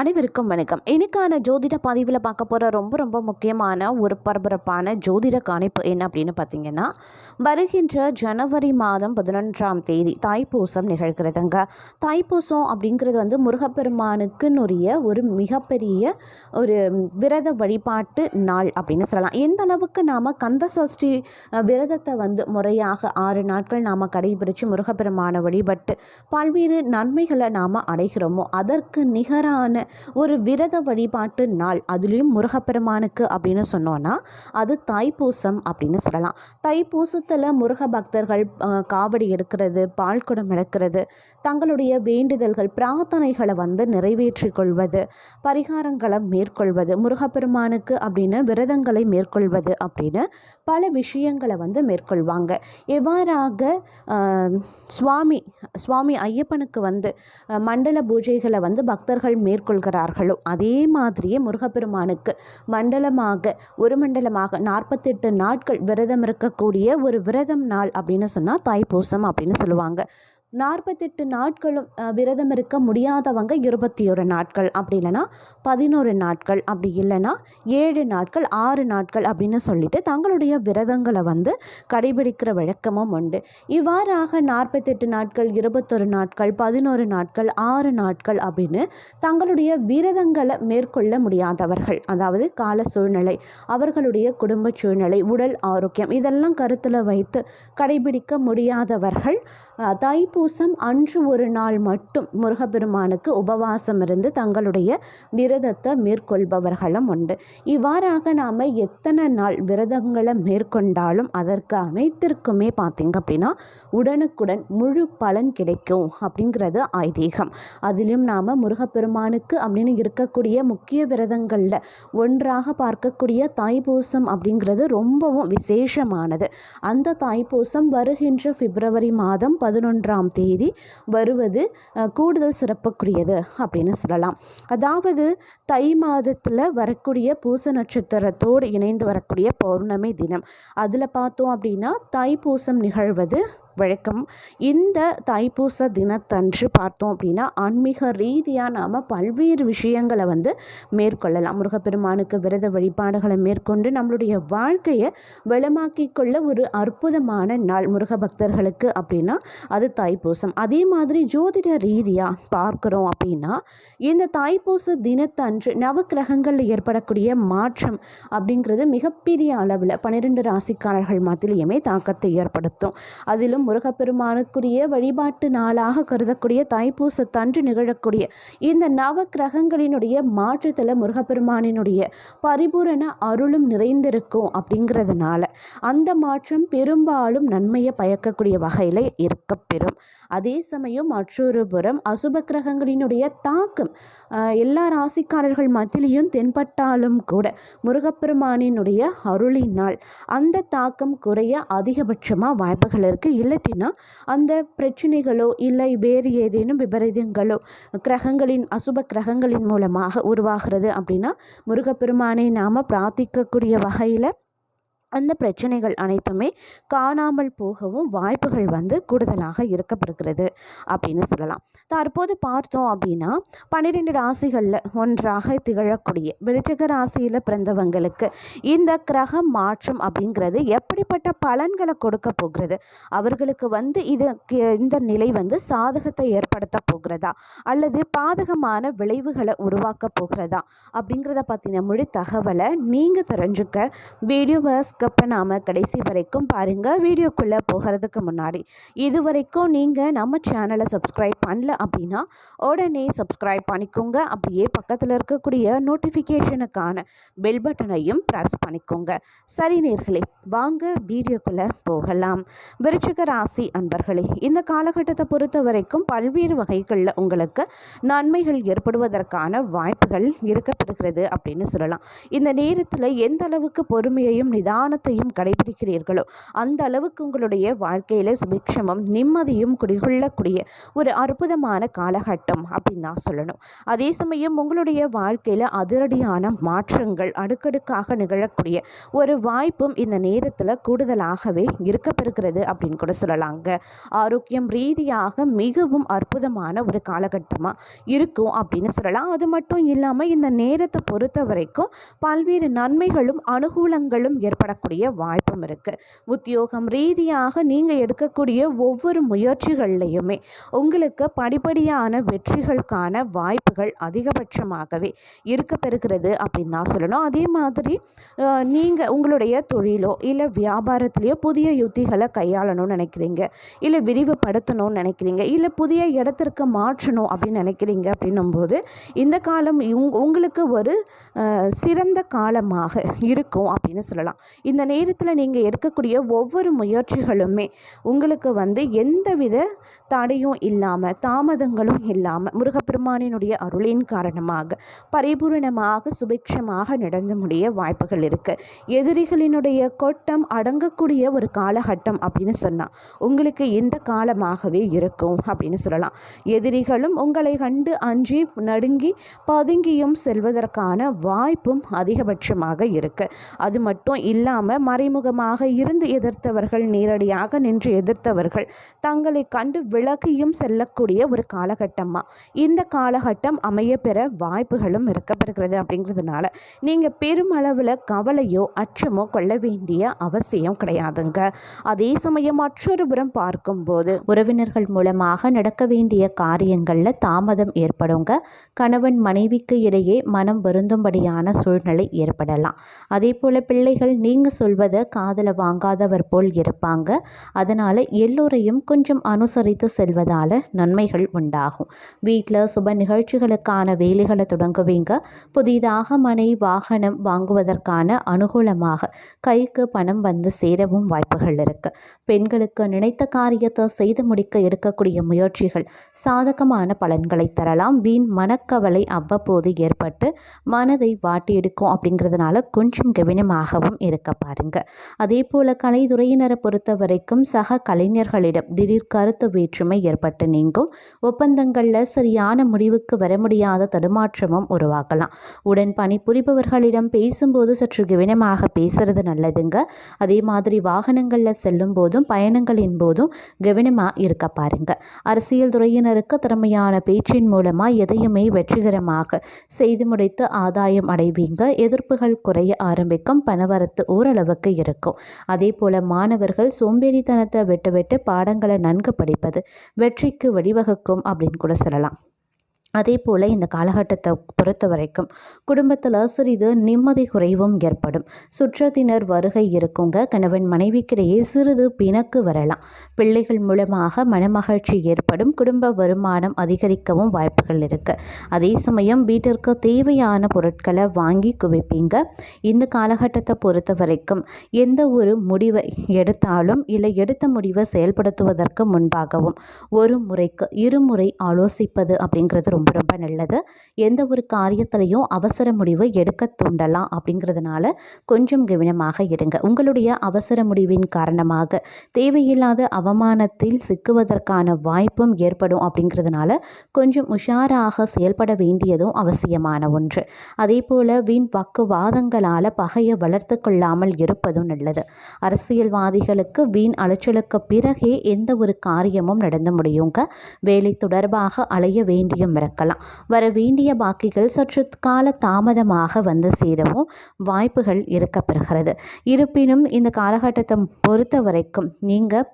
அனைவருக்கும் வணக்கம். இன்னைக்கான ஜோதிட பதிவில் பார்க்க போகிற ரொம்ப ரொம்ப முக்கியமான ஒரு பரபரப்பான ஜோதிட கணிப்பு என்ன அப்படின்னு பார்த்தீங்கன்னா வருகின்ற ஜனவரி மாதம் பதினொன்றாம் தேதி தாய்ப்பூசம் நிகழ்கிறதுங்க. தாய்ப்பூசம் அப்படிங்கிறது வந்து முருகப்பெருமானுக்குன்னுரிய ஒரு மிகப்பெரிய ஒரு விரத வழிபாட்டு நாள் அப்படின்னு சொல்லலாம். எந்த அளவுக்கு நாம் கந்த சஷ்டி விரதத்தை வந்து முறையாக ஆறு நாட்கள் நாம் கடைபிடித்து முருகப்பெருமானை வழிபட்டு பல்வேறு நன்மைகளை நாம் அடைகிறோமோ அதற்கு நிகரான ஒரு விரத வழிபாட்டு நாள் அதுலேயும் முருகப்பெருமானுக்கு அப்படின்னு சொன்னோன்னா அது தைப்பூசம் அப்படின்னு சொல்லலாம். தைப்பூசத்தில் முருக பக்தர்கள் காவடி எடுக்கிறது பால் குடம் எடுக்கிறது தங்களுடைய வேண்டுதல்கள் பிரார்த்தனைகளை வந்து நிறைவேற்றி கொள்வது பரிகாரங்களை மேற்கொள்வது முருகப்பெருமானுக்கு அப்படின்னு விரதங்களை மேற்கொள்வது அப்படின்னு பல விஷயங்களை வந்து மேற்கொள்வாங்க. எவ்வாறாக சுவாமி சுவாமி ஐயப்பனுக்கு வந்து மண்டல பூஜைகளை வந்து பக்தர்கள் மேற்கொள் கொள்கிறார்களோ? அதே மாதிரியே முருகப்பெருமானுக்கு மண்டலமாக ஒரு மண்டலமாக நாற்பத்தெட்டு நாட்கள் விரதம் இருக்கக்கூடிய ஒரு விரதம் நாள் அப்படின்னு சொன்னால் தாய்ப்பூசம் அப்படின்னு சொல்லுவாங்க. நாற்பத்தெட்டு நாட்களும் விரதம் இருக்க முடியாதவங்க இருபத்தி ஒரு நாட்கள். அப்படி இல்லைன்னா பதினோரு நாட்கள் அப்படி இல்லைன்னா ஏழு நாட்கள் ஆறு நாட்கள் அப்படின்னு சொல்லிட்டு தங்களுடைய விரதங்களை வந்து கடைபிடிக்கிற வழக்கமும் உண்டு. இவ்வாறாக நாற்பத்தெட்டு நாட்கள் இருபத்தொரு நாட்கள் பதினோரு நாட்கள் ஆறு நாட்கள் அப்படின்னு தங்களுடைய விரதங்களை மேற்கொள்ள முடியாதவர்கள் அதாவது கால சூழ்நிலை அவர்களுடைய குடும்ப சூழ்நிலை உடல் ஆரோக்கியம் இதெல்லாம் கருத்தில் வைத்து கடைபிடிக்க முடியாதவர்கள் தைப்பு தைப்பூசம் அன்று ஒரு நாள் மட்டும் முருகப்பெருமானுக்கு உபவாசம் இருந்து தங்களுடைய விரதத்தை மேற்கொள்பவர்களும் உண்டு. இவ்வாறாக நாம் எத்தனை நாள் விரதங்களை மேற்கொண்டாலும் அதற்கு அனைத்திற்குமே பார்த்திங்க அப்படின்னா உடனுக்குடன் முழு பலன் கிடைக்கும் அப்படிங்கிறது ஐதீகம். அதிலும் நாம் முருகப்பெருமானுக்கு அப்படின்னு இருக்கக்கூடிய முக்கிய விரதங்களில் ஒன்றாக பார்க்கக்கூடிய தாய்ப்பூசம் அப்படிங்கிறது ரொம்பவும் விசேஷமானது. அந்த தாய்ப்பூசம் வருகின்ற பிப்ரவரி மாதம் பதினொன்றாம் தேதி வருவது கூடுதல் சிறப்புக்குரியது அப்படின்னு சொல்லலாம். அதாவது தை மாதத்தில் வரக்கூடிய பூச நட்சத்திரத்தோடு இணைந்து வரக்கூடிய பௌர்ணமி தினம். அதில் பார்த்தோம் அப்படின்னா தைப்பூசம் நிகழ்வது வழக்கம். இந்த தைப்பூச தினத்தன்று பார்த்தோம் அப்படின்னா ஆன்மீக ரீதியாக நாம் பல்வேறு விஷயங்களை வந்து மேற்கொள்ளலாம். முருகப்பெருமானுக்கு விரத வழிபாடுகளை மேற்கொண்டு நம்மளுடைய வாழ்க்கையை வளமாக்கி கொள்ள ஒரு அற்புதமான நாள் முருக பக்தர்களுக்கு அப்படின்னா அது தைப்பூசம். அதே மாதிரி ஜோதிட ரீதியாக பார்க்குறோம் அப்படின்னா இந்த தைப்பூச தினத்தன்று நவக்கிரகங்களில் ஏற்படக்கூடிய மாற்றம் அப்படிங்கிறது மிகப்பெரிய அளவில் பன்னிரெண்டு ராசிக்காரர்கள் மத்தியிலையுமே தாக்கத்தை ஏற்படுத்தும். அதிலும் முருகப்பெருமானுக்குரிய வழிபாட்டு நாளாக கருதக்கூடிய தைப்பூசத்தன்று நிகழக்கூடிய இந்த நவ கிரகங்களினுடைய மாற்றத்தில் முருகப்பெருமானினுடைய பரிபூரண அருளும் நிறைந்திருக்கும் அப்படிங்கிறதுனால அந்த மாற்றம் பெரும்பாலும் நன்மையை பயக்கக்கூடிய வகையில் இருக்கப்பெறும் அதே சமயம் மற்றொரு புறம் அசுப கிரகங்களினுடைய தாக்கம் எல்லா ராசிக்காரர்கள் மத்தியிலையும் தென்பட்டாலும் கூட முருகப்பெருமானினுடைய அருளினால் அந்த தாக்கம் குறைய அதிகபட்சமாக வாய்ப்புகள் இருக்குது இல்லாட்டினா அந்த பிரச்சனைகளோ இல்லை வேறு ஏதேனும் விபரீதங்களோ கிரகங்களின் அசுப கிரகங்களின் மூலமாக உருவாகிறது அப்படின்னா முருகப்பெருமானை நாம் பிரார்த்திக்கக்கூடிய வகையில் அந்த பிரச்சனைகள் அனைத்துமே காணாமல் போகவும் வாய்ப்புகள் வந்து கூடுதலாக இருக்கப்படுகிறது அப்படின்னு சொல்லலாம். தற்போது பார்த்தோம் அப்படின்னா பன்னிரெண்டு ராசிகளில் ஒன்றாக திகழக்கூடிய விருச்சிக ராசியில் பிறந்தவங்களுக்கு இந்த கிரக மாற்றம் அப்படிங்கிறது எப்படிப்பட்ட பலன்களை கொடுக்க போகிறது? அவர்களுக்கு வந்து இது இந்த நிலை வந்து சாதகத்தை ஏற்படுத்த போகிறதா? அல்லது பாதகமான விளைவுகளை உருவாக்க போகிறதா? அப்படிங்கிறத பற்றின முழு தகவலை நீங்கள் தெரிஞ்சுக்க வீடியோவை ஸ்கிப் பண்ணாமல் கடைசி வரைக்கும் பாருங்கள் வீடியோக்குள்ளே போகிறதுக்கு முன்னாடி இது வரைக்கும் நீங்கள் நம்ம சேனலை சப்ஸ்கிரைப் பண்ணல அப்படின்னா உடனே சப்ஸ்கிரைப் பண்ணிக்கோங்க. அப்படியே பக்கத்தில் இருக்கக்கூடிய நோட்டிஃபிகேஷனுக்கான பெல் பட்டனையும் ப்ரெஸ் பண்ணிக்கோங்க. சரி நேர்களே வாங்க வீடியோக்குள்ளே போகலாம். விருச்சிக ராசி அன்பர்களே இந்த காலகட்டத்தை பொறுத்த வரைக்கும் பல்வேறு வகைகளில் உங்களுக்கு நன்மைகள் ஏற்படுவதற்கான வாய்ப்புகள் இருக்கப்படுகிறது அப்படின்னு சொல்லலாம். இந்த நேரத்தில் எந்த அளவுக்கு பொறுமையையும் நிதான நிதானத்தையும் கடைபிடிக்கிறீர்களோ அந்த அளவுக்கு உங்களுடைய வாழ்க்கையில் சுபிக்ஷமும் நிம்மதியும் குடிகொள்ளக்கூடிய ஒரு அற்புதமான காலகட்டம் அப்படின்னு நான் சொல்லணும். அதே சமயம் உங்களுடைய வாழ்க்கையில் அதிரடியான மாற்றங்கள் அடுக்கடுக்காக நிகழக்கூடிய ஒரு வாய்ப்பும் இந்த நேரத்தில் கூடுதலாகவே இருக்கப்பெறுகிறது அப்படின்னு கூட சொல்லலாங்க. ஆரோக்கியம் ரீதியாக மிகவும் அற்புதமான ஒரு காலகட்டமாக இருக்கும் அப்படின்னு சொல்லலாம். அது மட்டும் இல்லாமல் இந்த நேரத்தை பொறுத்த வரைக்கும் பல்வேறு நன்மைகளும் அனுகூலங்களும் வரக்கூடிய வாய்ப்பும் இருக்குது உத்தியோகம் ரீதியாக நீங்கள் எடுக்கக்கூடிய ஒவ்வொரு முயற்சிகள்லையுமே உங்களுக்கு படிப்படியான வெற்றிகளுக்கான வாய்ப்புகள் அதிகபட்சமாகவே இருக்க பெறுகிறது அப்படின்னு தான் சொல்லணும். அதே மாதிரி நீங்கள் உங்களுடைய தொழிலோ இல்லை வியாபாரத்துலேயோ புதிய யுத்திகளை கையாளணும்னு நினைக்கிறீங்க இல்லை விரிவுபடுத்தணும்னு நினைக்கிறீங்க இல்லை புதிய இடத்திற்கு மாற்றணும் அப்படின்னு நினைக்கிறீங்க அப்படின்னும்போது இந்த காலம் உங் உங்களுக்கு ஒரு சிறந்த காலமாக இருக்கும் அப்படின்னு சொல்லலாம். இந்த நேரத்தில் நீங்கள் எடுக்கக்கூடிய ஒவ்வொரு முயற்சிகளுமே உங்களுக்கு வந்து எந்தவித தடையும் இல்லாமல் தாமதங்களும் இல்லாமல் முருகப்பெருமானினுடைய அருளின் காரணமாக பரிபூரணமாக சுபிக்ஷமாக நடந்து முடிய வாய்ப்புகள் இருக்குது எதிரிகளினுடைய கொட்டம் அடங்கக்கூடிய ஒரு காலகட்டம் அப்படின்னு சொன்னால் உங்களுக்கு இந்த காலமாகவே இருக்கும் அப்படின்னு சொல்லலாம். எதிரிகளும் உங்களை கண்டு அஞ்சி நடுங்கி பதுங்கியும் செல்வதற்கான வாய்ப்பும் அதிகபட்சமாக இருக்குது அது மட்டும் இல்லாமல் மறைமுகமாக இருந்து எதிர்த்தவர்கள் நேரடியாக நின்று எதிர்த்தவர்கள் தங்களை கண்டு விலகியும் செல்லக்கூடிய ஒரு காலகட்டமாக இந்த காலகட்டம் அமைய பெற வாய்ப்புகளும் இருக்கப்படுகிறது அப்படிங்கிறதுனால நீங்கள் பெருமளவில் கவலையோ அச்சமோ கொள்ள வேண்டிய அவசியம் கிடையாதுங்க. அதே சமயம் மற்றொரு புறம் பார்க்கும்போது உறவினர்கள் மூலமாக நடக்க வேண்டிய காரியங்களில் தாமதம் ஏற்படுங்க. கணவன் மனைவிக்கு இடையே மனம் வருந்தும்படியான சூழ்நிலை ஏற்படலாம். அதே போல் பிள்ளைகள் நீங்கள் சொல்வதை காதலை வாங்காதவர் போல் இருப்பாங்க. அதனால் எல்லோரையும் கொஞ்சம் அனுசரித்து செல்வதால் நன்மைகள் உண்டாகும். வீட்டில் சுப நிகழ்ச்சிகளுக்கான வேலைகளை தொடங்குவீங்க. புதிதாக மனை வாகனம் வாங்குவதற்கான அனுகூலமாக கைக்கு பணம் வந்து சேரவும் வாய்ப்புகள் இருக்குது பெண்களுக்கு நினைத்த காரியத்தை செய்து முடிக்க எடுக்கக்கூடிய முயற்சிகள் சாதகமான பலன்களை தரலாம். வீண் மனக்கவலை அவ்வப்போது ஏற்பட்டு மனதை வாட்டி எடுக்கும் அப்படிங்கிறதுனால கொஞ்சம் கவனமாகவும் இருக்க பாருங்க. அதே போல் கலைத்துறையினரை பொறுத்த வரைக்கும் சக கலைஞர்களிடம் திடீர் கருத்து வேற்றுமை ஏற்பட்டு நீங்கும். ஒப்பந்தங்களில் சரியான முடிவுக்கு வர முடியாத தடுமாற்றமும் உருவாகலாம் உடன் பணிபுரிபவர்களிடம் பேசும்போது சற்று கவனமாக பேசுறது நல்லதுங்க. அதே மாதிரி வாகனங்களில் செல்லும் போதும் பயணங்களின் போதும் கவனமாக இருக்க பாருங்க. அரசியல் துறையினருக்கு திறமையான பேச்சின் மூலமாக எதையுமே வெற்றிகரமாக செய்து முடித்து ஆதாயம் அடைவீங்க. எதிர்ப்புகள் குறைய ஆரம்பிக்கும். பணவரத்து ஓரளவுக்கு இருக்கும். அதே போல் மாணவர்கள் சோம்பேறித்தனத்தை விட்டு விட்டு பாடங்களை நன்கு படிப்பது வெற்றிக்கு வழிவகுக்கும் அப்படின்னு கூட சொல்லலாம். அதே போல் இந்த காலகட்டத்தை பொறுத்த வரைக்கும் குடும்பத்தில் சிறிது நிம்மதி குறைவும் ஏற்படும். சுற்றத்தினர் வருகை இருக்குங்க. கணவன் மனைவிக்கிடையே சிறிது பிணக்கு வரலாம். பிள்ளைகள் மூலமாக மனமகிழ்ச்சி ஏற்படும். குடும்ப வருமானம் அதிகரிக்கவும் வாய்ப்புகள் இருக்குது அதே சமயம் வீட்டிற்கு தேவையான பொருட்களை வாங்கி குவிப்பீங்க. இந்த காலகட்டத்தை பொறுத்த வரைக்கும் எந்த ஒரு முடிவை எடுத்தாலும் இல்லை எடுத்த முடிவை செயல்படுத்துவதற்கு முன்பாகவும் ஒரு முறைக்கு இருமுறை ஆலோசிப்பது அப்படிங்கிறது ரொம்ப ரொம்ப நல்லது. எந்த ஒரு காரியத்திலையும் அவசர முடிவு எடுக்க தூண்டலாம் அப்படிங்கிறதுனால கொஞ்சம் கவனமாக இருங்க. உங்களுடைய அவசர முடிவின் காரணமாக தேவையில்லாத அவமானத்தில் சிக்குவதற்கான வாய்ப்பும் ஏற்படும் அப்படிங்கிறதுனால கொஞ்சம் உஷாராக செயல்பட வேண்டியதும் அவசியமான ஒன்று. அதே போல் வீண் வாக்குவாதங்களால் பகையை வளர்த்து கொள்ளாமல் இருப்பதும் நல்லது. அரசியல்வாதிகளுக்கு வீண் அலைச்சலுக்கு பிறகே எந்த ஒரு காரியமும் நடந்து முடியுங்க. வேலை தொடர்பாக அலைய வேண்டியும் இருக்க இருக்கலாம் வர வேண்டிய பாக்கிகள் சற்று கால தாமதமாக வந்து சேரவும் வாய்ப்புகள் இருக்கப்பெறுகிறது. இருப்பினும் இந்த காலகட்டத்தை பொறுத்த வரைக்கும் நீங்கள்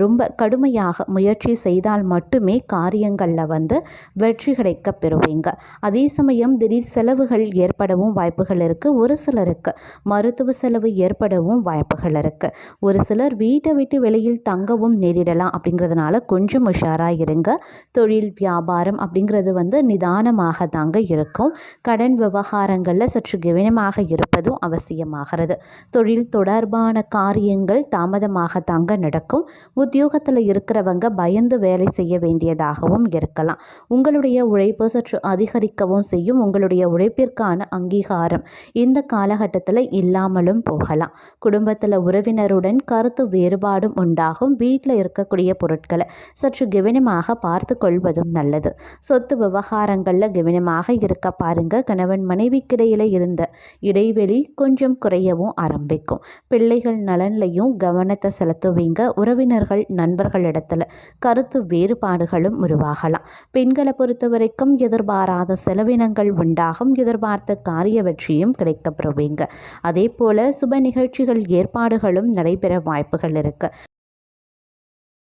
ரொம்ப கடுமையாக முயற்சி செய்தால் மட்டுமே காரியங்களில் வந்து வெற்றி கிடைக்க பெறுவீங்க. அதே சமயம் திடீர் செலவுகள் ஏற்படவும் வாய்ப்புகள் இருக்குது ஒரு சிலருக்கு மருத்துவ செலவு ஏற்படவும் வாய்ப்புகள் இருக்குது ஒரு சிலர் வீட்டை விட்டு வெளியில் தங்கவும் நேரிடலாம் அப்படிங்கிறதுனால கொஞ்சம் உஷாராக இருங்க. தொழில் வியாபாரம் அப்படிங்கிற அப்படிங்கிறது வந்து நிதானமாக தாங்க இருக்கும். கடன் விவகாரங்களில் சற்று கவனமாக இருப்பதும் அவசியமாகிறது. தொழில் தொடர்பான காரியங்கள் தாமதமாக தாங்க நடக்கும். உத்தியோகத்தில் இருக்கிறவங்க பயந்து வேலை செய்ய வேண்டியதாகவும் இருக்கலாம். உங்களுடைய உழைப்பு சற்று அதிகரிக்கவும் செய்யும். உங்களுடைய உழைப்பிற்கான அங்கீகாரம் இந்த காலகட்டத்தில் இல்லாமலும் போகலாம். குடும்பத்தில் உறவினருடன் கருத்து வேறுபாடும் உண்டாகும். வீட்டில் இருக்கக்கூடிய பொருட்களை சற்று கவனமாக பார்த்து கொள்வதும் நல்லது. சொத்து விவகாரங்களில் கவனமாக இருக்க பாருங்க. கணவன் மனைவிக்கிடையில இருந்த இடைவெளி கொஞ்சம் குறையவும் ஆரம்பிக்கும். பிள்ளைகள் நலன்லையும் கவனத்தை செலுத்துவீங்க. உறவினர்கள் நண்பர்களிடத்துல கருத்து வேறுபாடுகளும் உருவாகலாம். பெண்களை பொறுத்த வரைக்கும் எதிர்பாராத செலவினங்கள் உண்டாகும். எதிர்பார்த்த காரிய வெற்றியும் கிடைக்கப்பெறுவீங்க அதே போல சுப நிகழ்ச்சிகள் ஏற்பாடுகளும் நடைபெற வாய்ப்புகள் இருக்கு.